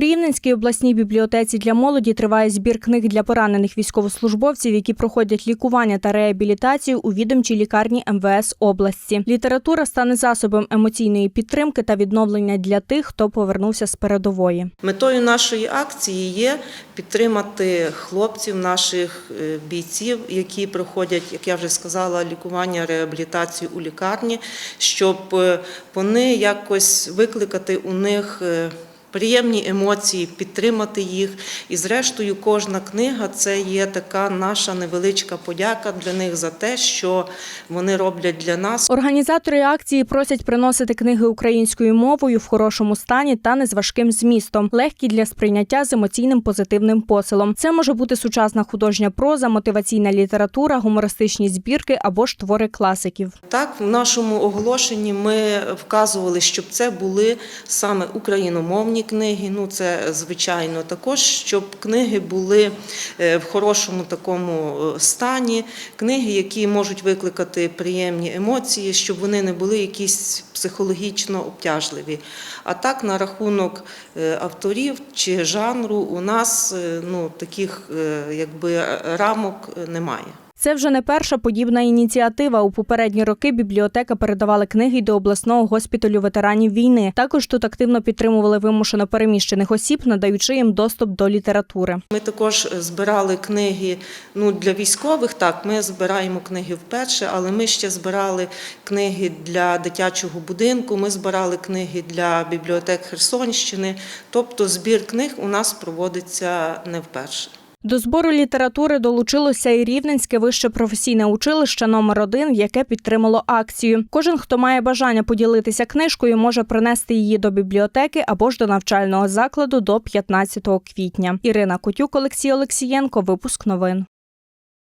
Рівненській обласній бібліотеці для молоді триває збір книг для поранених військовослужбовців, які проходять лікування та реабілітацію у відомчій лікарні МВС області. Література стане засобом емоційної підтримки та відновлення для тих, хто повернувся з передової. Метою нашої акції є підтримати хлопців, наших е, бійців, які проходять, як я вже сказала, лікування, реабілітацію у лікарні, щоб е, вони якось викликати у них. Приємні емоції, підтримати їх. І зрештою, кожна книга це є така наша невеличка подяка для них за те, що вони роблять для нас. Організатори акції просять приносити книги українською мовою в хорошому стані та не з важким змістом, легкі для сприйняття з емоційним позитивним посилом. Це може бути сучасна художня проза, мотиваційна література, гумористичні збірки або ж твори класиків. Так, в нашому оголошенні ми вказували, щоб це були саме україномовні книги. Ну це звичайно також, щоб книги були е, в хорошому такому е, стані, книги, які можуть викликати приємні емоції, щоб вони не були якісь психологічно обтяжливі. А так, на рахунок е, авторів чи жанру, у нас ну таких якби рамок немає. Це вже не перша подібна ініціатива. У попередні роки бібліотека передавала книги до обласного госпіталю ветеранів війни. Також тут активно підтримували вимушено переміщених осіб, надаючи їм доступ до літератури. Ми також збирали книги ну, для військових. Так, ми збираємо книги вперше, але ми ще збирали книги для дитячого будинку. Ми збирали книги для бібліотек Херсонщини. Тобто збір книг у нас проводиться не вперше. До збору літератури долучилося і Рівненське вище професійне училище номер 1 яке підтримало акцію. Кожен, хто має бажання поділитися книжкою, може принести її до бібліотеки або ж до навчального закладу до 15 квітня. Ірина Котюк, Олексій Олексієнко. Випуск новин.